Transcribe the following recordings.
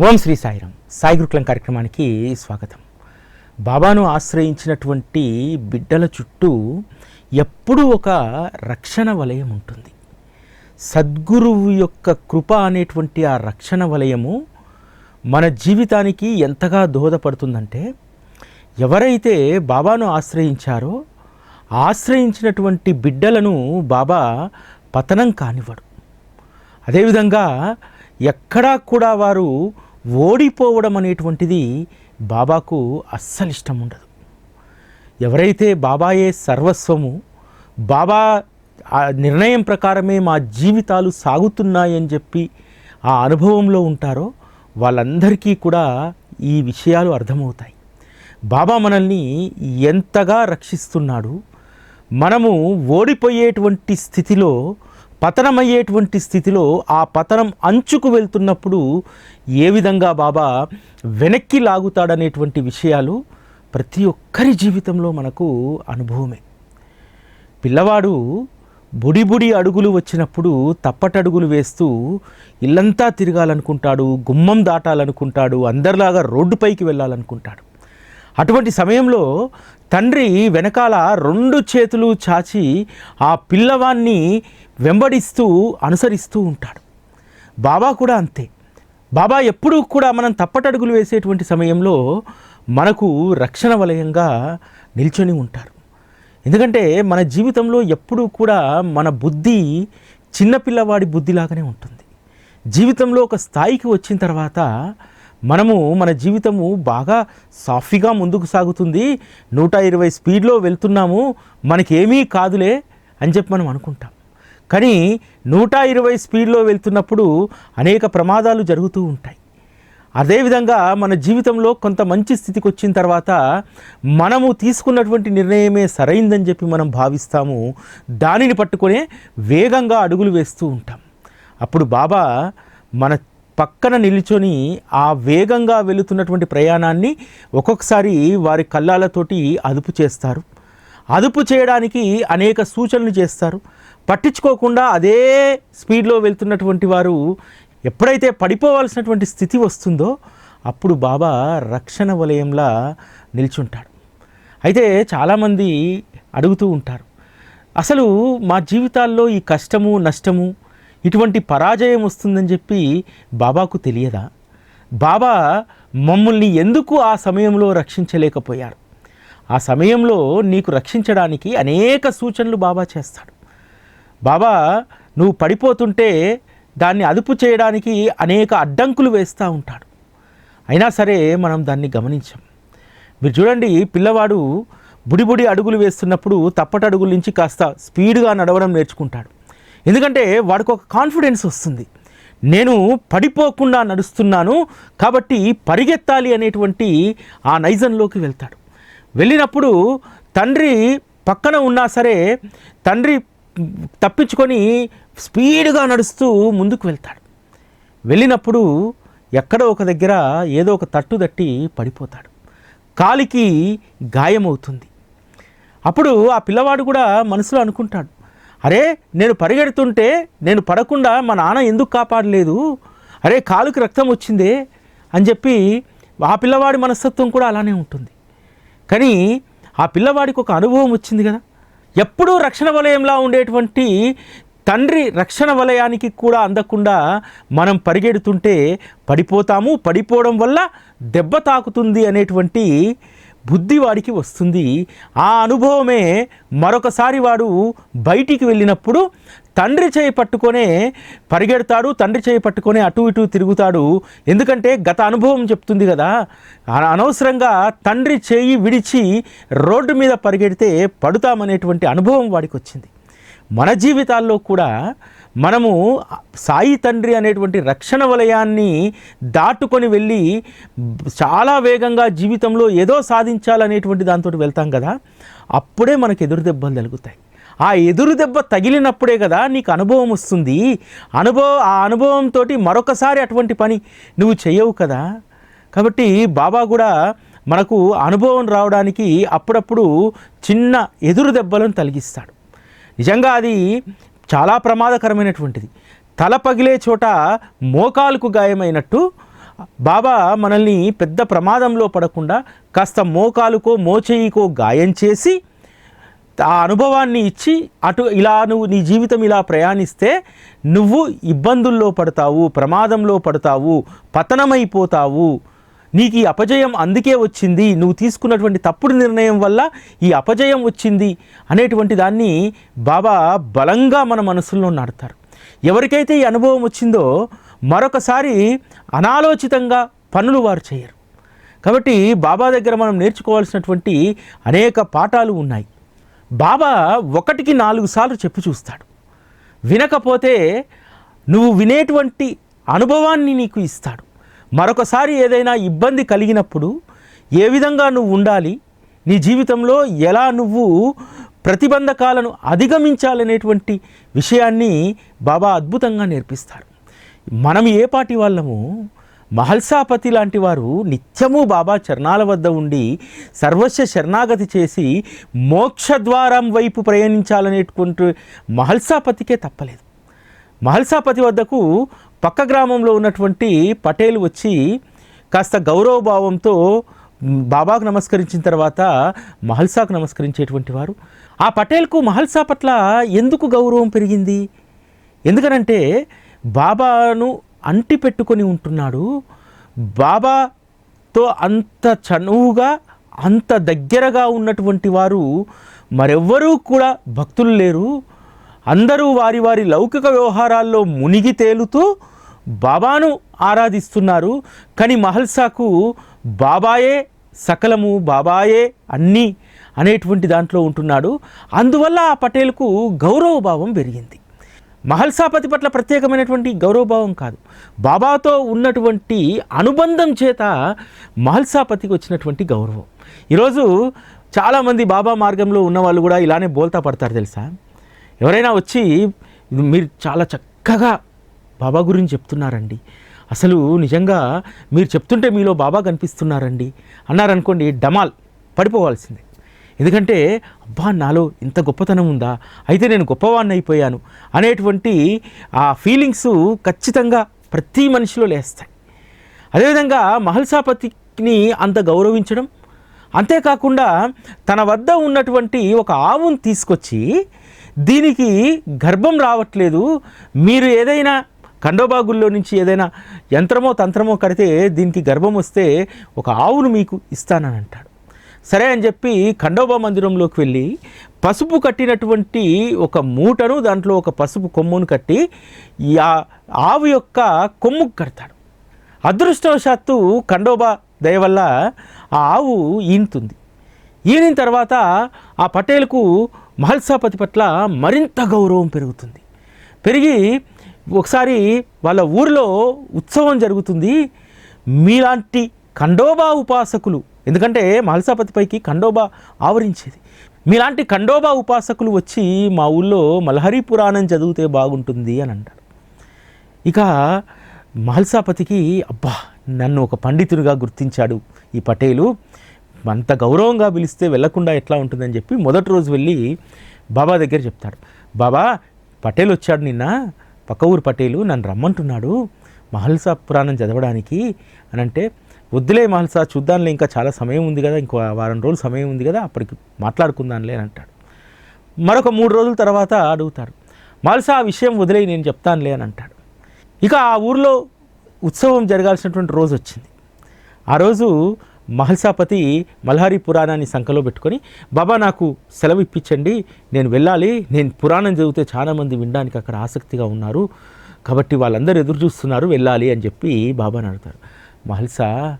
ఓం శ్రీ సాయిరాం సాయి గురుకులం కార్యక్రమానికి స్వాగతం. బాబాను ఆశ్రయించినటువంటి బిడ్డల చుట్టూ ఎప్పుడూ ఒక రక్షణ వలయం ఉంటుంది. సద్గురువు యొక్క కృప అనేటువంటి ఆ రక్షణ వలయము మన జీవితానికి ఎంతగా దోహదపడుతుందంటే ఎవరైతే బాబాను ఆశ్రయించారో ఆశ్రయించినటువంటి బిడ్డలను బాబా పతనం కానివ్వడు. అదేవిధంగా ఎక్కడా కూడా వారు ఓడిపోవడం అనేటువంటిది బాబాకు అస్సలు ఇష్టం ఉండదు. ఎవరైతే బాబాయే సర్వస్వము బాబా ఆ నిర్ణయం ప్రకారమే మా జీవితాలు సాగుతున్నాయని చెప్పి ఆ అనుభవంలో ఉంటారో వాళ్ళందరికీ కూడా ఈ విషయాలు అర్థమవుతాయి. బాబా మనల్ని ఎంతగా రక్షిస్తున్నాడు మనము ఓడిపోయేటువంటి స్థితిలో పతనమయ్యేటువంటి స్థితిలో ఆ పతనం అంచుకు వెళ్తున్నప్పుడు ఏ విధంగా బాబా వెనక్కి లాగుతాడనేటువంటి విషయాలు ప్రతి ఒక్కరి జీవితంలో మనకు అనుభవమే. పిల్లవాడు బుడి బుడి అడుగులు వచ్చినప్పుడు తప్పటడుగులు వేస్తూ ఇల్లంతా తిరగాలనుకుంటాడు గుమ్మం దాటాలనుకుంటాడు అందరిలాగా రోడ్డుపైకి వెళ్ళాలనుకుంటాడు. అటువంటి సమయంలో తండ్రి వెనకాల రెండు చేతులు చాచి ఆ పిల్లవాన్ని వెంబడిస్తూ అనుసరిస్తూ ఉంటాడు. బాబా కూడా అంతే. బాబా ఎప్పుడూ కూడా మనం తప్పటడుగులు వేసేటువంటి సమయంలో మనకు రక్షణ వలయంగా నిల్చొని ఉంటారు. ఎందుకంటే మన జీవితంలో ఎప్పుడూ కూడా మన బుద్ధి చిన్నపిల్లవాడి బుద్ధిలాగానే ఉంటుంది. జీవితంలో ఒక స్థాయికి వచ్చిన తర్వాత మనము మన జీవితము బాగా సాఫీగా ముందుకు సాగుతుంది. నూట ఇరవై స్పీడ్లో వెళ్తున్నాము. మనకేమీ కాదులే అని చెప్పి మనం అనుకుంటాం. కానీ నూట ఇరవై స్పీడ్లో వెళ్తున్నప్పుడు అనేక ప్రమాదాలు జరుగుతూ ఉంటాయి. అదేవిధంగా మన జీవితంలో కొంత మంచి స్థితికి వచ్చిన తర్వాత మనము తీసుకున్నటువంటి నిర్ణయమే సరైందని చెప్పి మనం భావిస్తాము. దానిని పట్టుకునే వేగంగా అడుగులు వేస్తూ ఉంటాం. అప్పుడు బాబా మన పక్కన నిల్చొని ఆ వేగంగా వెళుతున్నటువంటి ప్రయాణాన్ని ఒక్కొక్కసారి వారి కళ్ళాలతోటి అదుపు చేస్తారు. అదుపు చేయడానికి అనేక సూచనలు చేస్తారు. పట్టించుకోకుండా అదే స్పీడ్లో వెళ్తున్నటువంటి వారు ఎప్పుడైతే పడిపోవాల్సినటువంటి స్థితి వస్తుందో అప్పుడు బాబా రక్షణ వలయంలా నిల్చుంటాడు. అయితే చాలామంది అడుగుతూ ఉంటారు. అసలు మా జీవితాల్లో ఈ కష్టము నష్టము ఇటువంటి పరాజయం వస్తుందని చెప్పి బాబాకు తెలియదా? బాబా మమ్మల్ని ఎందుకు ఆ సమయంలో రక్షించలేకపోయారు? ఆ సమయంలో నీకు రక్షించడానికి అనేక సూచనలు బాబా చేస్తాడు. బాబా నువ్వు పడిపోతుంటే దాన్ని అదుపు చేయడానికి అనేక అడ్డంకులు వేస్తూ ఉంటాడు. అయినా సరే మనం దాన్ని గమనించాం. మీరు చూడండి పిల్లవాడు బుడిబుడి అడుగులు వేస్తున్నప్పుడు తప్పటడుగుల నుంచి కాస్త స్పీడ్గా నడవడం నేర్చుకుంటాడు. ఎందుకంటే వాడికి ఒక కాన్ఫిడెన్స్ వస్తుంది. నేను పడిపోకుండా నడుస్తున్నాను కాబట్టి పరిగెత్తాలి అనేటువంటి ఆ నైజంలోకి వెళ్తాడు. వెళ్ళినప్పుడు తండ్రి పక్కన ఉన్నా సరే తండ్రి తప్పించుకొని స్పీడ్గా నడుస్తూ ముందుకు వెళ్తాడు. వెళ్ళినప్పుడు ఎక్కడో ఒక దగ్గర ఏదో ఒక తట్టు తట్టి పడిపోతాడు. కాలికి గాయమవుతుంది. అప్పుడు ఆ పిల్లవాడు కూడా మనసులో అనుకుంటాడు అరే నేను పరిగెడుతుంటే నేను పడకుండా మా నాన్న ఎందుకు కాపాడలేదు? అరే కాలుకి రక్తం వచ్చిందే అని చెప్పి ఆ పిల్లవాడి మనస్తత్వం కూడా అలానే ఉంటుంది. కానీ ఆ పిల్లవాడికి ఒక అనుభవం వచ్చింది కదా. ఎప్పుడూ రక్షణ వలయంలా ఉండేటువంటి తండ్రి రక్షణ వలయానికి కూడా అందకుండా మనం పరిగెడుతుంటే పడిపోతాము పడిపోవడం వల్ల దెబ్బ తాకుతుంది అనేటువంటి బుద్ధి వాడికి వస్తుంది. ఆ అనుభవమే మరొకసారి వాడు బయటికి వెళ్ళినప్పుడు తండ్రి చేయి పట్టుకొనే పరిగెడతాడు తండ్రి చేయి పట్టుకొని అటు ఇటు తిరుగుతాడు. ఎందుకంటే గత అనుభవం చెప్తుంది కదా అనవసరంగా తండ్రి చేయి విడిచి రోడ్డు మీద పరిగెడితే పడుతామనేటువంటి అనుభవం వాడికి వచ్చింది మన జీవితాల్లో కూడా మనము సాయి తండ్రి అనేటువంటి రక్షణ వలయాన్ని దాటుకొని వెళ్ళి చాలా వేగంగా జీవితంలో ఏదో సాధించాలనేటువంటి దాంతో వెళ్తాం కదా అప్పుడే మనకు ఎదురు దెబ్బలు తగులుతాయి. ఆ ఎదురు దెబ్బ తగిలినప్పుడే కదా నీకు అనుభవం వస్తుంది. అనుభవం ఆ అనుభవంతో మరొకసారి అటువంటి పని నువ్వు చేయవు కదా. కాబట్టి బాబా కూడా మనకు అనుభవం రావడానికి అప్పుడప్పుడు చిన్న ఎదురు దెబ్బలను తలిగిస్తాడు. నిజంగా అది చాలా ప్రమాదకరమైనటువంటిది. తల పగిలే చోట మోకాలుకు గాయమైనట్టు బాబా మనల్ని పెద్ద ప్రమాదంలో పడకుండా కాస్త మోకాలుకో మోచేయికో గాయం చేసి ఆ అనుభవాన్ని ఇచ్చి అటు ఇలా నువ్వు నీ జీవితం ఇలా ప్రయాణిస్తే నువ్వు ఇబ్బందుల్లో పడతావు ప్రమాదంలో పడతావు పతనమైపోతావు. నీకు ఈ అపజయం అందుకే వచ్చింది నువ్వు తీసుకున్నటువంటి తప్పుడు నిర్ణయం వల్ల ఈ అపజయం వచ్చింది అనేటువంటి దాన్ని బాబా బలంగా మన మనసుల్లో నాడతారు ఎవరికైతే ఈ అనుభవం వచ్చిందో మరొకసారి అనాలోచితంగా పనులు వారు చేయరు. కాబట్టి బాబా దగ్గర మనం నేర్చుకోవాల్సినటువంటి అనేక పాఠాలు ఉన్నాయి. బాబా ఒకటికి నాలుగు సార్లు చెప్పి చూస్తాడు. వినకపోతే నువ్వు వినేటువంటి అనుభవాన్ని నీకు ఇస్తాడు. మరొకసారి ఏదైనా ఇబ్బంది కలిగినప్పుడు ఏ విధంగా నువ్వు ఉండాలి నీ జీవితంలో ఎలా నువ్వు ప్రతిబంధకాలను అధిగమించాలనేటువంటి విషయాన్ని బాబా అద్భుతంగా నేర్పిస్తారు. మనం ఏ పాటి వాళ్ళము? మహల్సాపతి లాంటి వారు నిత్యము బాబా చరణాల వద్ద ఉండి సర్వస్వ శరణాగతి చేసి మోక్షద్వారం వైపు ప్రయాణించాలనేటువంటి మహల్సాపతికే తప్పలేదు. మహల్సాపతి వద్దకు పక్క గ్రామంలో ఉన్నటువంటి పటేల్ వచ్చి కాస్త గౌరవభావంతో బాబాకు నమస్కరించిన తర్వాత మహల్సాకు నమస్కరించేటువంటి వారు. ఆ పటేల్కు మహల్సా పట్ల ఎందుకు గౌరవం పెరిగింది? ఎందుకనంటే బాబాను అంటి పెట్టుకొని ఉంటున్నాడు. బాబాతో అంత చనువుగా అంత దగ్గరగా ఉన్నటువంటి వారు మరెవ్వరూ కూడా భక్తులు లేరు. అందరూ వారి వారి లౌకిక వ్యవహారాల్లో మునిగి తేలుతూ బాబాను ఆరాధిస్తున్నారు. కానీ మహల్సాకు బాబాయే సకలము బాబాయే అన్నీ అనేటువంటి దాంట్లో ఉంటున్నాడు. అందువల్ల ఆ పటేల్కు గౌరవభావం పెరిగింది. మహల్సాపతి పట్ల ప్రత్యేకమైనటువంటి గౌరవభావం కాదు. బాబాతో ఉన్నటువంటి అనుబంధం చేత మహల్సాపతికి వచ్చినటువంటి గౌరవం. ఈరోజు చాలామంది బాబా మార్గంలో ఉన్న వాళ్ళు కూడా ఇలానే బోల్తా పడతారు తెలుసా? ఎవరైనా వచ్చి మీరు చాలా చక్కగా బాబా గురించి చెప్తున్నారండి. అసలు నిజంగా మీరు చెప్తుంటే మీలో బాబా కనిపిస్తున్నారండి. అన్నారనుకోండి డమాల్ పడిపోవాల్సిందే. ఎందుకంటే అబ్బా నాలో ఇంత గొప్పతనం ఉందా? అయితే నేను గొప్పవాడిని అయిపోయాను అనేటువంటి ఆ ఫీలింగ్స్ ఖచ్చితంగా ప్రతి మనిషిలో లేస్తాయి. అదేవిధంగా మహల్సాపతిని అంత గౌరవించడం అంతేకాకుండా తన వద్ద ఉన్నటువంటి ఒక ఆవును తీసుకొచ్చి దీనికి గర్భం రావట్లేదు. మీరు ఏదైనా ఖండోబాగుల్లో నుంచి ఏదైనా యంత్రమో తంత్రమో కడితే దీనికి గర్భం వస్తే ఒక ఆవును మీకు ఇస్తానని అంటాడు. సరే అని చెప్పి ఖండోబా మందిరంలోకి వెళ్ళి పసుపు కట్టినటువంటి ఒక మూటను దాంట్లో ఒక పసుపు కొమ్మును కట్టి ఆ- ఆవు యొక్క కొమ్ముకు కడతాడు. అదృష్టవశాత్తు ఖండోబా దయ వల్ల ఆ ఆవు ఈనుతుంది. ఈనిన తర్వాత ఆ పటేల్కు మహల్సాపతి పట్ల మరింత గౌరవం పెరుగుతుంది. పెరిగి ఒకసారి వాళ్ళ ఊరిలో ఉత్సవం జరుగుతుంది. మీలాంటి ఖండోబా ఉపాసకులు ఎందుకంటే మహల్సాపతి పైకి ఖండోబా ఆవరించేది. మీలాంటి ఖండోబా ఉపాసకులు వచ్చి మా ఊళ్ళో మల్హరి పురాణం చదివితే బాగుంటుంది అని అంటారు. ఇక మహల్సాపతికి అబ్బా నన్ను ఒక పండితుడిగా గుర్తించాడు ఈ పటేలు. అంత గౌరవంగా పిలిస్తే వెళ్ళకుండా ఎట్లా ఉంటుందని చెప్పి మొదటి రోజు వెళ్ళి బాబా దగ్గర చెప్తాడు. బాబా పటేల్ వచ్చాడు నిన్న. పక్క ఊరు పటేలు నన్ను రమ్మంటున్నాడు. మహల్సా పురాణం చదవడానికి. అని అంటే వద్దులే మహల్సా చూద్దాంలే ఇంకా చాలా సమయం ఉంది కదా ఇంకో వారం రోజులు సమయం ఉంది కదా అప్పటికి మాట్లాడుకుందాంలే అని అంటాడు. మరొక మూడు రోజుల తర్వాత అడుగుతాడు మహల్సా ఆ విషయం వదిలే నేను చెప్తానులే అని అంటాడు. ఇక ఆ ఊర్లో ఉత్సవం జరగాల్సినటువంటి రోజు వచ్చింది. ఆ రోజు మహల్సాపతి మల్హారి పురాణాన్ని సంఖలో పెట్టుకొని బాబా నాకు సెలవు ఇప్పించండి నేను వెళ్ళాలి నేను పురాణం చదివితే చాలామంది వినడానికి అక్కడ ఆసక్తిగా ఉన్నారు కాబట్టి వాళ్ళందరూ ఎదురు చూస్తున్నారు వెళ్ళాలి అని చెప్పి బాబాని అడుగుతారు. మహల్సా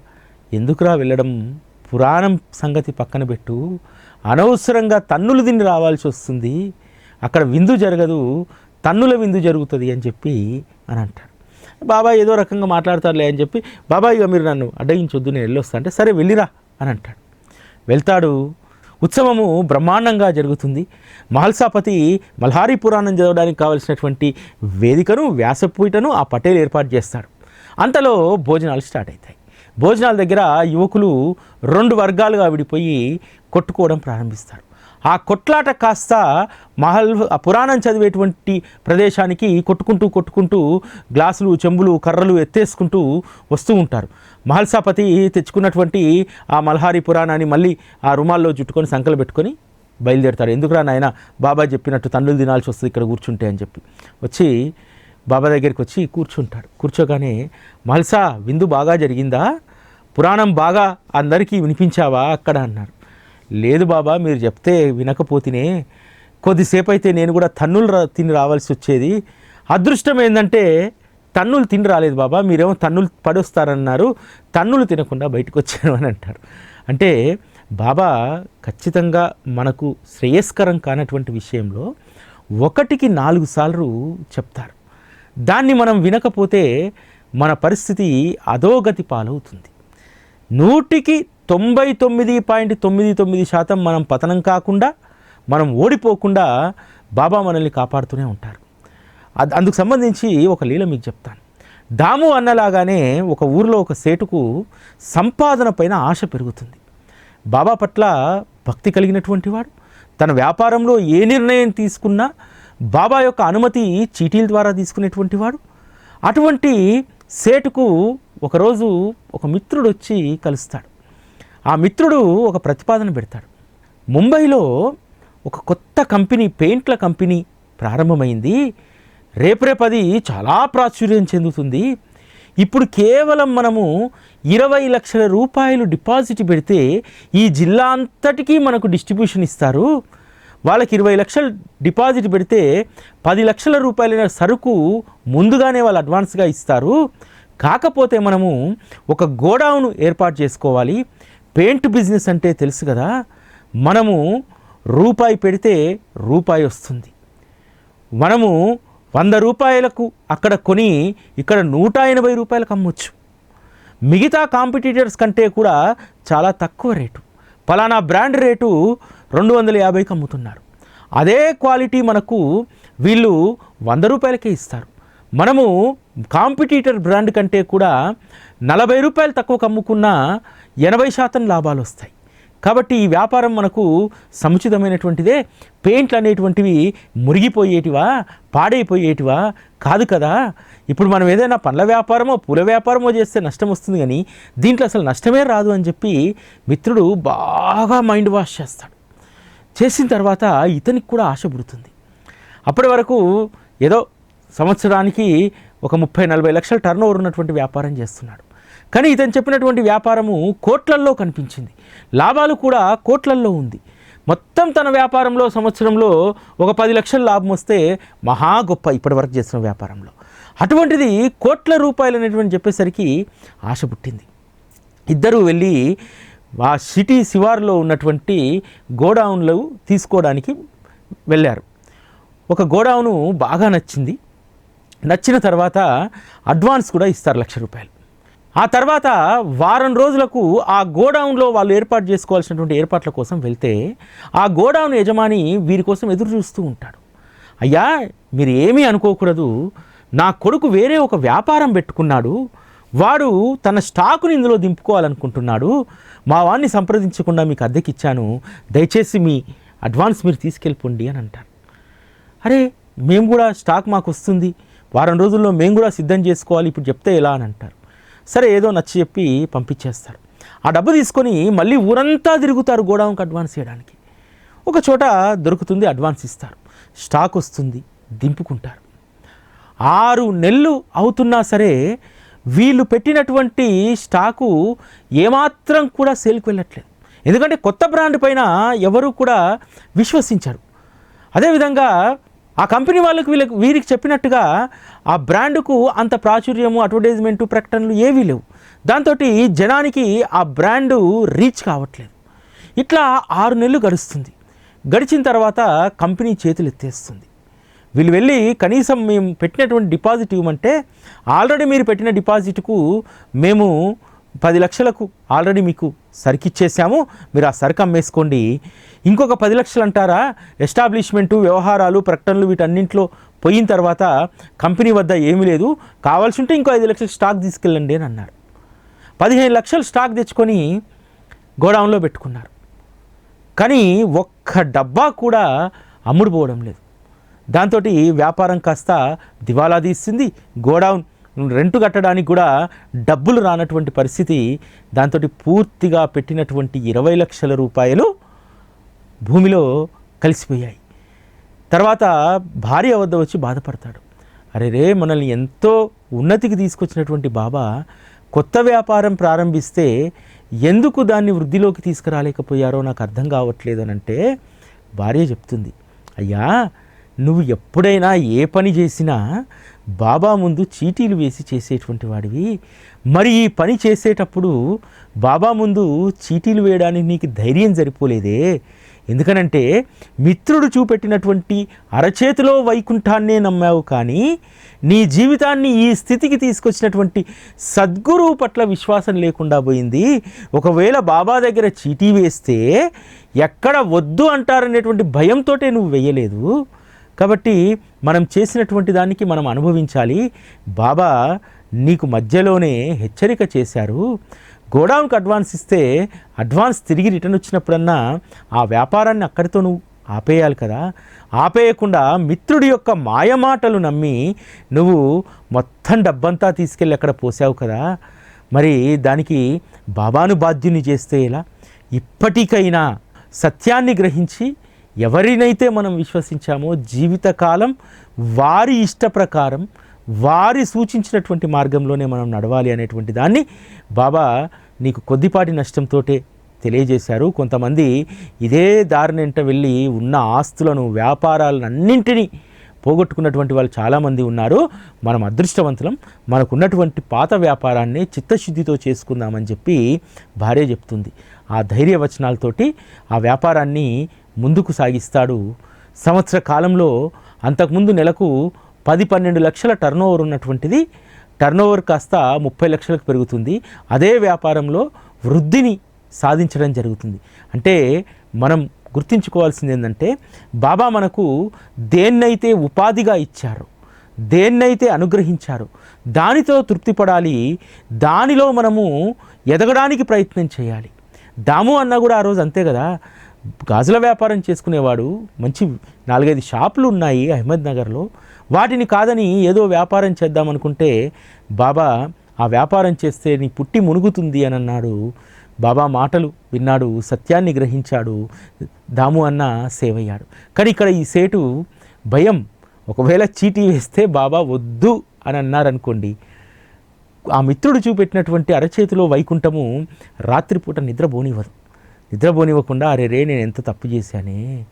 ఎందుకురా వెళ్ళడం? పురాణం సంగతి పక్కన పెట్టు అనవసరంగా తన్నులు తిని రావాల్సి వస్తుంది అక్కడ విందు జరగదు తన్నుల విందు జరుగుతుంది అని చెప్పి అని అంటాడు బాబా ఏదో రకంగా మాట్లాడతారులే అని చెప్పి బాబా ఇక మీరు నన్ను అడ్డగించొద్దు నేను వెళ్ళొస్తా. అంటే సరే వెళ్ళిరా. అని అంటాడు. వెళ్తాడు. ఉత్సవము బ్రహ్మాండంగా జరుగుతుంది. మహల్సాపతి మల్హారి పురాణం చదవడానికి కావలసినటువంటి వేదికను వ్యాసపీఠను ఆ పటేల్ ఏర్పాటు చేస్తాడు. అంతలో భోజనాలు స్టార్ట్ అవుతాయి. భోజనాల దగ్గర యువకులు రెండు వర్గాలుగా విడిపోయి కొట్టుకోవడం ప్రారంభిస్తారు. ఆ కొట్లాట కాస్త మహల్ ఆ పురాణం చదివేటువంటి ప్రదేశానికి కొట్టుకుంటూ కొట్టుకుంటూ గ్లాసులు చెంబులు కర్రలు ఎత్తేసుకుంటూ వస్తూ ఉంటారు. మహల్సాపతి తెచ్చుకున్నటువంటి ఆ మల్హారి పురాణాన్ని మళ్ళీ ఆ రుమాల్లో చుట్టుకొని సంకలు పెట్టుకొని బయలుదేరుతారు. ఎందుకురా నాయన బాబా చెప్పినట్టు తండ్రులు తినాల్సి వస్తుంది ఇక్కడ కూర్చుంటే అని చెప్పి. వచ్చి బాబా దగ్గరికి వచ్చి కూర్చుంటాడు కూర్చోగానే మల్సా విందు బాగా జరిగిందా? పురాణం బాగా అందరికీ వినిపించావా అక్కడ అన్నారు. లేదు బాబా మీరు చెప్తే వినకపోతేనే. కొద్దిసేపు అయితే నేను కూడా తన్నులు రా తిని రావాల్సి వచ్చేది. అదృష్టం ఏంటంటే తన్నులు తిని రాలేదు బాబా మీరేమో తన్నులు పడొస్తారన్నారు. తన్నులు తినకుండా బయటకు వచ్చాను అని అంటారు. అంటే బాబా ఖచ్చితంగా మనకు శ్రేయస్కరం కానటువంటి విషయంలో ఒకటికి నాలుగు సార్లు చెప్తారు. దాన్ని మనం వినకపోతే మన పరిస్థితి అధోగతి పాలవుతుంది. నూటికి తొంభై తొమ్మిది పాయింట్ తొమ్మిది తొమ్మిది శాతం మనం పతనం కాకుండా మనం ఓడిపోకుండా బాబా మనల్ని కాపాడుతూనే ఉంటారు. అద్- అందుకు సంబంధించి ఒక లీల మీకు చెప్తాను. దాము అన్నలాగానే ఒక ఊరిలో ఒక సేటుకు సంపాదన పైన ఆశ పెరుగుతుంది. బాబా పట్ల భక్తి కలిగినటువంటి వాడు. తన వ్యాపారంలో ఏ నిర్ణయం తీసుకున్నా బాబా యొక్క అనుమతి చీటీల ద్వారా తీసుకునేటువంటి వాడు. అటువంటి సేటుకు ఒకరోజు ఒక మిత్రుడు వచ్చి కలుస్తాడు. ఆ మిత్రుడు ఒక ప్రతిపాదన పెడతాడు. ముంబైలో ఒక కొత్త కంపెనీ పెయింట్ల కంపెనీ ప్రారంభమైంది. రేపరేపది చాలా ప్రాచుర్యం చెందుతుంది. ఇప్పుడు కేవలం మనము ఇరవై లక్షల రూపాయలు డిపాజిట్ పెడితే ఈ జిల్లా అంతటికీ మనకు డిస్ట్రిబ్యూషన్ ఇస్తారు. వాళ్ళకి ఇరవై లక్షలు డిపాజిట్ పెడితే పది లక్షల రూపాయలైన సరుకు ముందుగానే వాళ్ళు అడ్వాన్స్గా ఇస్తారు. కాకపోతే మనము ఒక గోడౌన్ ఏర్పాటు చేసుకోవాలి. పెయింట్ బిజినెస్ అంటే తెలుసు కదా మనము రూపాయి పెడితే రూపాయి వస్తుంది. మనము వంద రూపాయలకు అక్కడ కొని ఇక్కడ నూట ఎనభై రూపాయలకు అమ్మొచ్చు. మిగతా కాంపిటీటర్స్ కంటే కూడా చాలా తక్కువ రేటు. పలానా బ్రాండ్ రేటు రెండు వందల యాభైకి అమ్ముతున్నారు. అదే క్వాలిటీ మనకు వీళ్ళు వంద రూపాయలకే ఇస్తారు. మనము కాంపిటీటర్ బ్రాండ్ కంటే కూడా నలభై రూపాయలు తక్కువకు అమ్ముకున్న ఎనభై శాతం లాభాలు వస్తాయి. కాబట్టి ఈ వ్యాపారం మనకు సముచితమైనటువంటిదే పెయింట్లు అనేటువంటివి మురిగిపోయేటివా పాడైపోయేటివా కాదు కదా. ఇప్పుడు మనం ఏదైనా పండ్ల వ్యాపారమో పూల వ్యాపారమో చేస్తే నష్టం వస్తుంది కానీ దీంట్లో అసలు నష్టమే రాదు అని చెప్పి మిత్రుడు బాగా మైండ్ వాష్ చేస్తాడు. చేసిన తర్వాత ఇతనికి కూడా ఆశ పుడుతుంది. అప్పటి వరకు ఏదో సంవత్సరానికి ఒక ముప్పై నలభై లక్షల టర్న్ ఓవర్ ఉన్నటువంటి వ్యాపారం చేస్తున్నాడు. కానీ ఇతను చెప్పినటువంటి వ్యాపారము కోట్లల్లో కనిపించింది. లాభాలు కూడా కోట్లల్లో ఉంది. మొత్తం తన వ్యాపారంలో సంవత్సరంలో ఒక పది లక్షల లాభం వస్తే మహా గొప్ప ఇప్పటివరకు చేస్తున్న వ్యాపారంలో. అటువంటిది కోట్ల రూపాయలు అనేటువంటి చెప్పేసరికి ఆశ పుట్టింది. ఇద్దరూ వెళ్ళి ఆ సిటీ శివారులో ఉన్నటువంటి గోడౌన్లు తీసుకోవడానికి వెళ్ళారు. ఒక గోడౌను బాగా నచ్చింది. నచ్చిన తర్వాత అడ్వాన్స్ కూడా ఇస్తారు లక్ష రూపాయలు. ఆ తర్వాత వారం రోజులకు ఆ గోడౌన్లో వాళ్ళు ఏర్పాటు చేసుకోవాల్సినటువంటి ఏర్పాట్ల కోసం వెళ్తే ఆ గోడౌన్ యజమాని వీరి కోసం ఎదురు చూస్తూ ఉంటాడు. అయ్యా మీరు ఏమీ అనుకోకూడదు. నా కొడుకు వేరే ఒక వ్యాపారం పెట్టుకున్నాడు. వాడు తన స్టాకుని ఇందులో దింపుకోవాలనుకుంటున్నాడు. మా వాడిని సంప్రదించకుండా మీకు అద్దెకిచ్చాను. దయచేసి మీ అడ్వాన్స్ మీరు తీసుకెళ్ళిపోండి అని అంటారు అరే మేము కూడా స్టాక్ మాకు వస్తుంది. వారం రోజుల్లో మేము కూడా సిద్ధం చేసుకోవాలి. ఇప్పుడు చెప్తే ఎలా? అని అంటారు. సరే ఏదో నచ్చి చెప్పి పంపించేస్తారు. ఆ డబ్బు తీసుకొని మళ్ళీ ఊరంతా తిరుగుతారు గోడౌన్కి అడ్వాన్స్ చేయడానికి ఒక చోట దొరుకుతుంది అడ్వాన్స్ ఇస్తారు. స్టాక్ వస్తుంది దింపుకుంటారు. ఆరు నెలలు అవుతున్నా సరే వీళ్ళు పెట్టినటువంటి స్టాకు ఏమాత్రం కూడా సేల్కి వెళ్ళట్లేదు. ఎందుకంటే కొత్త బ్రాండ్ పైన ఎవరు కూడా విశ్వసించరు. అదేవిధంగా ఆ కంపెనీ వాళ్ళకి వీళ్ళకి వీరికి చెప్పినట్టుగా ఆ బ్రాండ్కు అంత ప్రాచుర్యము అడ్వర్టైజ్మెంటు ప్రకటనలు ఏవీ లేవు. దాంతో జనానికి ఆ బ్రాండు రీచ్ కావట్లేదు. ఇట్లా ఆరు నెలలు గడుస్తుంది. గడిచిన తర్వాత కంపెనీ చేతులు ఎత్తేస్తుంది. వీళ్ళు వెళ్ళి కనీసం మేము పెట్టినటువంటి డిపాజిట్ ఇవ్వమంటే ఆల్రెడీ మీరు పెట్టిన డిపాజిట్కు మేము పది లక్షలకు ఆల్రెడీ మీకు సరుకు ఇచ్చేసాము మీరు ఆ సరుకు అమ్మేసుకోండి. ఇంకొక పది లక్షలు అంటారా? ఎస్టాబ్లిష్మెంటు వ్యవహారాలు ప్రకటనలు వీటన్నింటిలో పోయిన తర్వాత కంపెనీ వద్ద ఏమీ లేదు. కావాల్సి ఉంటే ఇంకో ఐదు లక్షలు స్టాక్ తీసుకెళ్ళండి అని అన్నారు పదిహేను లక్షలు స్టాక్ తెచ్చుకొని గోడౌన్లో పెట్టుకున్నారు. కానీ ఒక్క డబ్బా కూడా అమ్ముడుపోవడం లేదు. దాంతో వ్యాపారం కాస్త దివాలా తీస్తుంది గోడౌన్ రెంటు కట్టడానికి కూడా డబ్బులు రానటువంటి పరిస్థితి దాంతో పూర్తిగా పెట్టినటువంటి ఇరవై లక్షల రూపాయలు భూమిలో కలిసిపోయాయి. తర్వాత భార్య వద్ద వచ్చి బాధపడతాడు. అరే రే మనల్ని ఎంతో ఉన్నతికి తీసుకొచ్చినటువంటి బాబా కొత్త వ్యాపారం ప్రారంభిస్తే ఎందుకు దాన్ని వృద్ధిలోకి తీసుకురాలేకపోయారో నాకు అర్థం కావట్లేదు అని అంటే భార్య చెప్తుంది. అయ్యా నువ్వు ఎప్పుడైనా ఏ పని చేసినా బాబా ముందు చీటీలు వేసి చేసేటువంటి వాడివి. మరి ఈ పని చేసేటప్పుడు బాబా ముందు చీటీలు వేయడానికి నీకు ధైర్యం సరిపోలేదే. ఎందుకనంటే మిత్రుడు చూపెట్టినటువంటి అరచేతిలో వైకుంఠాన్నే నమ్మావు కానీ నీ జీవితాన్ని ఈ స్థితికి తీసుకొచ్చినటువంటి సద్గురువు పట్ల విశ్వాసం లేకుండా పోయింది. ఒకవేళ బాబా దగ్గర చీటీ వేస్తే ఎక్కడ వద్దు అంటారనేటువంటి భయంతోటే నువ్వు వేయలేదు. కాబట్టి మనం చేసినటువంటి దానికి మనం అనుభవించాలి. బాబా నీకు మధ్యలోనే హెచ్చరిక చేశారు. గోడౌన్కి అడ్వాన్స్ ఇస్తే అడ్వాన్స్ తిరిగి రిటర్న్ వచ్చినప్పుడన్నా ఆ వ్యాపారాన్ని అక్కడితో నువ్వు ఆపేయాలి కదా. ఆపేయకుండా మిత్రుడి యొక్క మాయమాటలు నమ్మి నువ్వు మొత్తం డబ్బంతా తీసుకెళ్ళి అక్కడ పోసావు కదా. మరి దానికి బాబాను బాధ్యుని చేస్తే ఎలా? ఇప్పటికైనా సత్యాన్ని గ్రహించి ఎవరినైతే మనం విశ్వసించామో జీవితకాలం వారి ఇష్ట ప్రకారం వారి సూచించినటువంటి మార్గంలోనే మనం నడవాలి అనేటువంటి దాన్ని బాబా నీకు కొద్దిపాటి నష్టంతో తెలియజేశారు. కొంతమంది ఇదే దారినెంట వెళ్ళి ఉన్న ఆస్తులను వ్యాపారాలను అన్నింటినీ పోగొట్టుకున్నటువంటి వాళ్ళు చాలామంది ఉన్నారు. మనం అదృష్టవంతులం మనకున్నటువంటి పాత వ్యాపారాన్ని చిత్తశుద్ధితో చేసుకుందామని చెప్పి భార్య చెప్తుంది. ఆ ధైర్యవచనాలతోటి ఆ వ్యాపారాన్ని ముందుకు సాగిస్తాడు. సంవత్సర కాలంలో అంతకుముందు నెలకు పది పన్నెండు లక్షల టర్నోవర్ ఉన్నటువంటిది. టర్నోవర్ కాస్త ముప్పై లక్షలకు పెరుగుతుంది. అదే వ్యాపారంలో వృద్ధిని సాధించడం జరుగుతుంది. అంటే మనం గుర్తుంచుకోవాల్సింది ఏంటంటే బాబా మనకు దేన్నైతే ఉపాధిగా ఇచ్చారు దేన్నైతే అనుగ్రహించారు దానితో తృప్తిపడాలి. దానిలో మనము ఎదగడానికి ప్రయత్నం చేయాలి. దాము అన్న కూడా ఆ రోజు అంతే కదా. గాజుల వ్యాపారం చేసుకునేవాడు మంచి నాలుగైదు షాపులు ఉన్నాయి అహ్మద్నగర్లో వాటిని కాదని ఏదో వ్యాపారం చేద్దామనుకుంటే బాబా ఆ వ్యాపారం చేస్తే నీ పుట్టి మునుగుతుంది అని అన్నాడు. బాబా మాటలు విన్నాడు సత్యాన్ని గ్రహించాడు దాము అన్న సేవయ్యాడు. కానీ ఇక్కడ ఈ సేటు భయం. ఒకవేళ చీటీ వేస్తే బాబా వద్దు అని అన్నారనుకోండి. ఆ మిత్రుడు చూపెట్టినటువంటి అరచేతిలో వైకుంఠము రాత్రిపూట నిద్రపోనివ్వదు. నిద్రపోనివ్వకుండా అరే రే నేను ఎంత తప్పు చేశానే?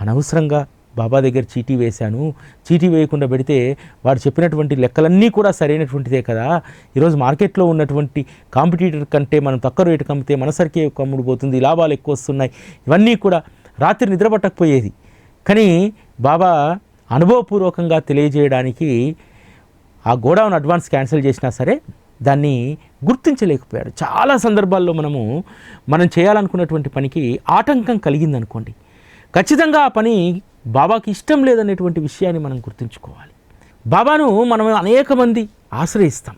అనవసరంగా బాబా దగ్గర చీటీ వేశాను. చీటీ వేయకుండా పెడితే వారు చెప్పినటువంటి లెక్కలన్నీ కూడా సరైనటువంటిదే కదా. ఈరోజు మార్కెట్లో ఉన్నటువంటి కాంపిటీటర్ కంటే మనం తక్కువ రేటు కమ్మితే మన సరికే కమ్ముడు పోతుంది లాభాలు ఎక్కువ వస్తున్నాయి. ఇవన్నీ కూడా రాత్రి నిద్రపట్టకపోయేది. కానీ బాబా అనుభవపూర్వకంగా తెలియజేయడానికి ఆ గోడౌన్ అడ్వాన్స్ క్యాన్సిల్ చేసినా సరే దాన్ని గుర్తించలేకపోయాడు. చాలా సందర్భాల్లో మనము మనం చేయాలనుకున్నటువంటి పనికి ఆటంకం కలిగిందనుకోండి. ఖచ్చితంగా ఆ పని బాబాకి ఇష్టం లేదనేటువంటి విషయాన్ని మనం గుర్తుంచుకోవాలి. బాబాను మనం అనేక మంది ఆశ్రయిస్తాం.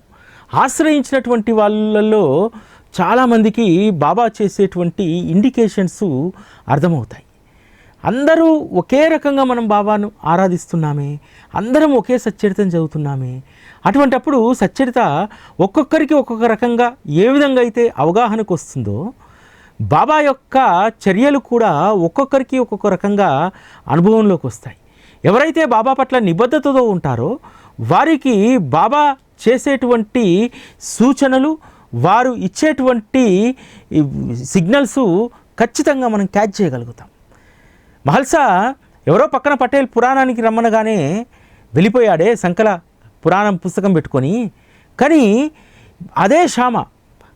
ఆశ్రయించినటువంటి వాళ్ళల్లో చాలామందికి బాబా చేసేటువంటి ఇండికేషన్స్ అర్థమవుతాయి. అందరూ ఒకే రకంగా మనం బాబాను ఆరాధిస్తున్నామే అందరం ఒకే సచ్చరితం చదువుతున్నామే. అటువంటప్పుడు సచ్చరిత ఒక్కొక్కరికి ఒక్కొక్క రకంగా ఏ విధంగా అయితే అవగాహనకు వస్తుందో బాబా యొక్క చర్యలు కూడా ఒక్కొక్కరికి ఒక్కొక్క రకంగా అనుభవంలోకి వస్తాయి. ఎవరైతే బాబా పట్ల నిబద్ధతతో ఉంటారో వారికి బాబా చేసేటువంటి సూచనలు వారు ఇచ్చేటువంటి సిగ్నల్స్ ఖచ్చితంగా మనం క్యాచ్ చేయగలుగుతాం. మహల్సా ఎవరో పక్కన పటేల్ పురాణానికి రమ్మనగానే వెళ్ళిపోయాడే సంకల పురాణం పుస్తకం పెట్టుకొని. కానీ అదే శ్యామ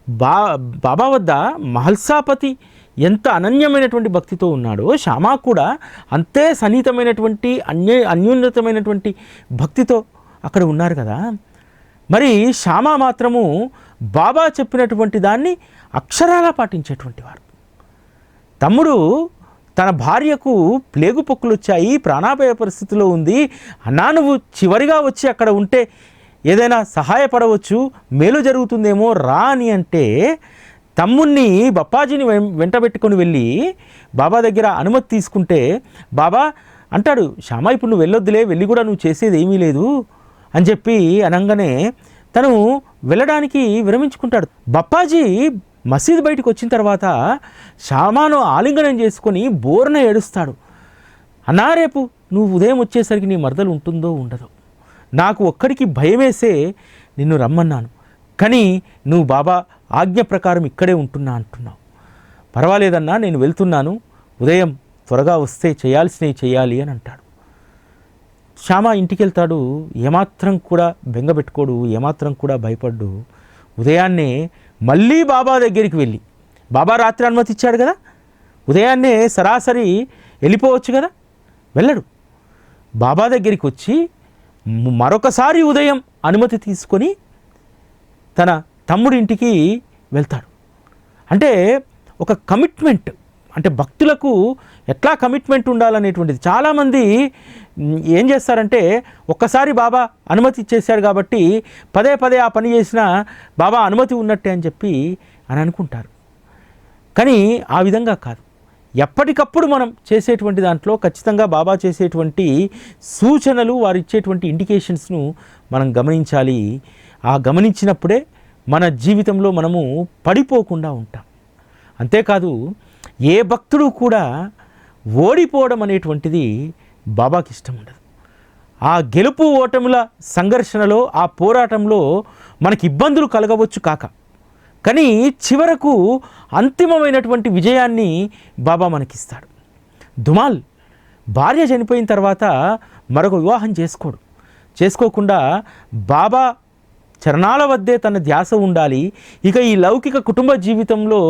బా బాబా వద్ద మహల్సాపతి ఎంత అనన్యమైనటువంటి భక్తితో ఉన్నాడో శ్యామ కూడా అంతే సన్నిహితమైనటువంటి అన్య అన్యోన్నతమైనటువంటి భక్తితో అక్కడ ఉన్నారు కదా. మరి శ్యామ మాత్రము బాబా చెప్పినటువంటి దాన్ని అక్షరాలా పాటించేటువంటి వారు. తమ్ముడు తన భార్యకు ప్లేగు పొక్కులు వచ్చాయి ప్రాణాపాయ పరిస్థితిలో ఉంది. అన్నా నువ్వు చివరిగా వచ్చి అక్కడ ఉంటే ఏదైనా సహాయపడవచ్చు మేలు జరుగుతుందేమో రా అని అంటే తమ్ముణ్ణి బప్పాజీని వెం- వెంటబెట్టుకొని వెళ్ళి బాబా దగ్గర అనుమతి తీసుకుంటే బాబా అంటాడు శ్యామ ఇప్పుడు నువ్వు వెళ్ళొద్దులే వెళ్ళి కూడా నువ్వు చేసేది ఏమీ లేదు అని చెప్పి అనగానే తను వెళ్ళడానికి విరమించుకుంటాడు. బప్పాజీ మసీద్ బయటకు వచ్చిన తర్వాత శ్యామాను ఆలింగనం చేసుకొని బోర్న ఏడుస్తాడు. అన్నా రేపు నువ్వు ఉదయం వచ్చేసరికి నీ మరదలు ఉంటుందో ఉండదో. నాకు ఒక్కడికి భయమేసే నిన్ను రమ్మన్నాను. కానీ నువ్వు బాబా ఆజ్ఞ ప్రకారం ఇక్కడే ఉంటున్నా అంటున్నావు. పర్వాలేదన్నా నేను వెళ్తున్నాను. ఉదయం త్వరగా వస్తే చేయాల్సినవి చేయాలి అని అంటాడు. శ్యామ ఇంటికి వెళ్తాడు ఏమాత్రం కూడా బెంగపెట్టుకోడు ఏమాత్రం కూడా భయపడ్డు. ఉదయాన్నే మళ్ళీ బాబా దగ్గరికి వెళ్ళి బాబా రాత్రి అనుమతి ఇచ్చాడు కదా? ఉదయాన్నే సరాసరి వెళ్ళిపోవచ్చు కదా? వెళ్ళడు. బాబా దగ్గరికి వచ్చి మరొకసారి ఉదయం అనుమతి తీసుకొని తన తమ్ముడి ఇంటికి వెళ్తాడు. అంటే ఒక కమిట్మెంట్. అంటే భక్తులకు ఎట్లా కమిట్మెంట్ ఉండాలనేటువంటిది. చాలామంది ఏం చేస్తారంటే ఒక్కసారి బాబా అనుమతి ఇచ్చేశాడు కాబట్టి పదే పదే ఆ పని చేసినా బాబా అనుమతి ఉన్నట్టే అని చెప్పి అని అనుకుంటారు. కానీ ఆ విధంగా కాదు. ఎప్పటికప్పుడు మనం చేసేటువంటి దాంట్లో ఖచ్చితంగా బాబా చేసేటువంటి సూచనలు వారు ఇచ్చేటువంటి ఇండికేషన్స్ను మనం గమనించాలి. ఆ గమనించినప్పుడే మన జీవితంలో మనము పడిపోకుండా ఉంటాం. అంతేకాదు ఏ భక్తుడు కూడా ఓడిపోవడం అనేటువంటిది బాబాకి ఇష్టం ఉండదు. ఆ గెలుపు ఓటముల సంఘర్షణలో ఆ పోరాటంలో మనకి ఇబ్బందులు కలగవచ్చు కాక. కానీ చివరకు అంతిమమైనటువంటి విజయాన్ని బాబా మనకిస్తాడు. దుమాల్ భార్య చనిపోయిన తర్వాత మరొక వివాహం చేసుకోడు. చేసుకోకుండా బాబా చరణాల వద్దే తన ధ్యాస ఉండాలి. ఇక ఈ లౌకిక కుటుంబ జీవితంలో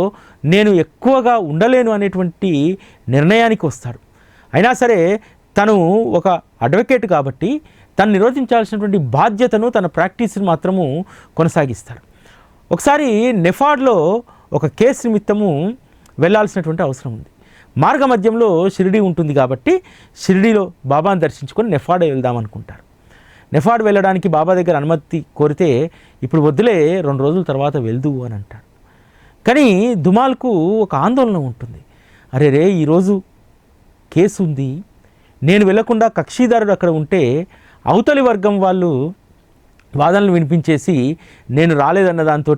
నేను ఎక్కువగా ఉండలేను అనేటువంటి నిర్ణయానికి వస్తాడు. అయినా సరే తను ఒక అడ్వకేట్ కాబట్టి తను నిరోధించాల్సినటువంటి బాధ్యతను తన ప్రాక్టీస్ని మాత్రము కొనసాగిస్తాడు. ఒకసారి నెఫాడ్లో ఒక కేసు నిమిత్తము వెళ్ళాల్సినటువంటి అవసరం ఉంది. మార్గ మధ్యంలో షిరిడి ఉంటుంది కాబట్టి షిరిడిలో బాబాను దర్శించుకొని నెఫాడ్ వెళ్దాం అనుకుంటారు నెఫాడ్ వెళ్ళడానికి బాబా దగ్గర అనుమతి కోరితే ఇప్పుడు వద్దులే రెండు రోజుల తర్వాత వెళ్దు అని అంటాడు. కానీ దుమాల్కు ఒక ఆందోళన ఉంటుంది. అరే రే ఈరోజు కేసు ఉంది. నేను వెళ్ళకుండా కక్షిదారుడు అక్కడ ఉంటే అవతలి వర్గం వాళ్ళు వాదనలు వినిపించేసి నేను రాలేదన్న దాంతో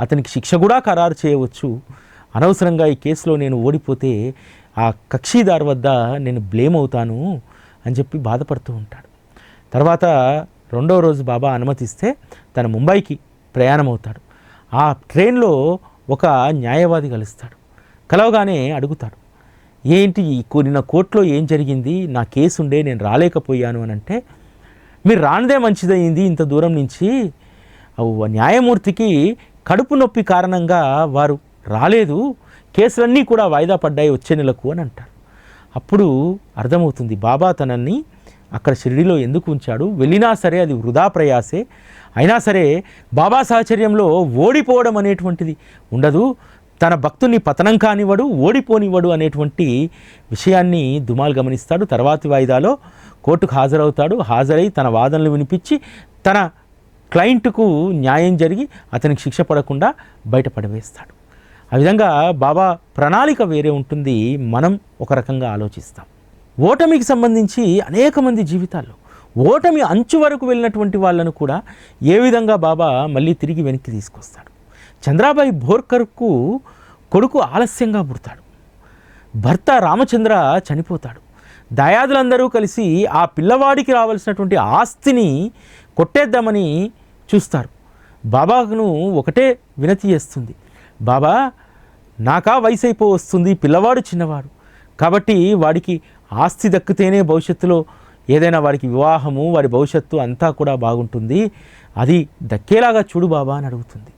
అతనికి శిక్ష కూడా ఖరారు చేయవచ్చు. అనవసరంగా ఈ కేసులో నేను ఓడిపోతే ఆ కక్షిదారు వద్ద నేను బ్లేమ్ అవుతాను అని చెప్పి బాధపడుతూ ఉంటాడు. తర్వాత రెండో రోజు బాబా అనుమతిస్తే తన ముంబైకి ప్రయాణం అవుతాడు ఆ ట్రైన్లో ఒక న్యాయవాది కలుస్తాడు. కలవగానే అడుగుతాడు ఏంటి నిన్న కోర్టులో ఏం జరిగింది? నా కేసు ఉండే నేను రాలేకపోయాను అని అంటే మీరు రానిదే మంచిదయ్యింది ఇంత దూరం నుంచి. న్యాయమూర్తికి కడుపు నొప్పి కారణంగా వారు రాలేదు. కేసులన్నీ కూడా వాయిదా పడ్డాయి వచ్చే నెలకు అని అంటారు. అప్పుడు అర్థమవుతుంది బాబా తనని అక్కడ షిరిడిలో ఎందుకు ఉంచాడు? వెళ్ళినా సరే అది వృధా ప్రయాసే. అయినా సరే బాబా సాహచర్యంలో ఓడిపోవడం అనేటువంటిది ఉండదు. తన భక్తుని పతనం కానివ్వడు ఓడిపోనివ్వడు అనేటువంటి విషయాన్ని దుమాల్ గమనిస్తాడు. తర్వాతి వాయిదాలో కోర్టుకు హాజరవుతాడు. హాజరై తన వాదనలు వినిపించి తన క్లయింట్కు న్యాయం జరిగి అతనికి శిక్ష పడకుండా బయటపడవేస్తాడు. ఆ విధంగా బాబా ప్రణాళిక వేరే ఉంటుంది. మనం ఒక రకంగా ఆలోచిస్తాం. ఓటమికి సంబంధించి అనేక మంది జీవితాల్లో ఓటమి అంచు వరకు వెళ్ళినటువంటి వాళ్ళను కూడా ఏ విధంగా బాబా మళ్ళీ తిరిగి వెనక్కి తీసుకొస్తాడు? చంద్రాబాయి భోర్కర్కు కొడుకు ఆలస్యంగా పుడతాడు. భర్త రామచంద్ర చనిపోతాడు. దయాదులందరూ కలిసి ఆ పిల్లవాడికి రావాల్సినటువంటి ఆస్తిని కొట్టేద్దామని చూస్తారు. బాబాను ఒకటే వినతి చేస్తుంది. బాబా నాకా వయసు అయిపో వస్తుంది పిల్లవాడు చిన్నవాడు. కాబట్టి వాడికి ఆస్తి దక్కితేనే భవిష్యత్తులో ఏదైనా వారికి వివాహము వారి భవిష్యత్తు అంతా కూడా బాగుంటుంది. అది దక్కేలాగా చూడు బాబా అని అడుగుతుంది.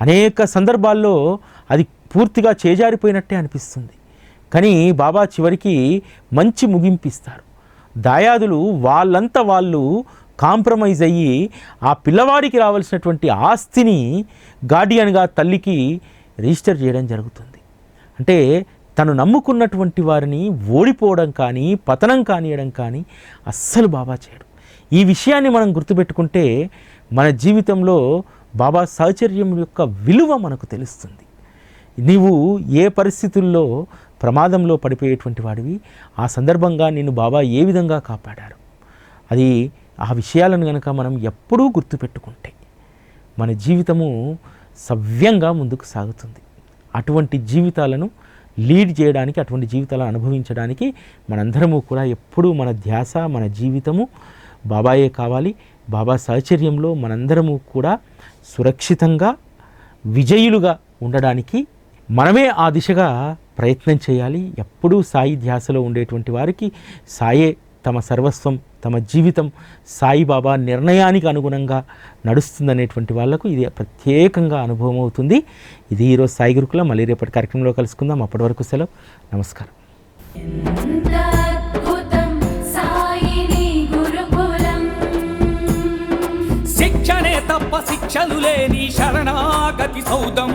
అనేక సందర్భాల్లో అది పూర్తిగా చేజారిపోయినట్టే అనిపిస్తుంది. కానీ బాబా చివరికి మంచి ముగింపిస్తారు. దాయాదులు వాళ్ళంతా వాళ్ళు కాంప్రమైజ్ అయ్యి ఆ పిల్లవాడికి రావాల్సినటువంటి ఆస్తిని గార్డియన్గా తల్లికి రిజిస్టర్ చేయడం జరుగుతుంది. అంటే తను నమ్ముకున్నటువంటి వారిని ఓడిపోవడం కానీ పతనం కానియడం కానీ అస్సలు బాబా చేయడు. ఈ విషయాన్ని మనం గుర్తుపెట్టుకుంటే మన జీవితంలో బాబా సాహచర్యం యొక్క విలువ మనకు తెలుస్తుంది. నీవు ఏ పరిస్థితుల్లో ప్రమాదంలో పడిపోయేటువంటి వాడివి ఆ సందర్భంగా నిన్ను బాబా ఏ విధంగా కాపాడారు? అది ఆ విషయాలను కనుక మనం ఎప్పుడూ గుర్తుపెట్టుకుంటే మన జీవితము సవ్యంగా ముందుకు సాగుతుంది. అటువంటి జీవితాలను లీడ్ చేయడానికి అటువంటి జీవితాలను అనుభవించడానికి మనందరము కూడా ఎప్పుడూ మన ధ్యాస మన జీవితము బాబాయే కావాలి. బాబా సహచర్యంలో మనందరము కూడా సురక్షితంగా విజయులుగా ఉండడానికి మనమే ఆ దిశగా ప్రయత్నం చేయాలి. ఎప్పుడూ సాయి ధ్యాసలో ఉండేటువంటి వారికి సాయే తమ సర్వస్వం తమ జీవితం సాయిబాబా నిర్ణయానికి అనుగుణంగా నడుస్తుందనేటువంటి వాళ్ళకు ఇది ప్రత్యేకంగా అనుభవం అవుతుంది. ఇది ఈరోజు సాయి గురుకుల మళ్ళీ రేపటి కార్యక్రమంలో కలుసుకుందాం. అప్పటి వరకు సెలవు. నమస్కారం. శిక్షణే తప్ప శిక్షలు లేని శరణాగతి సౌదం.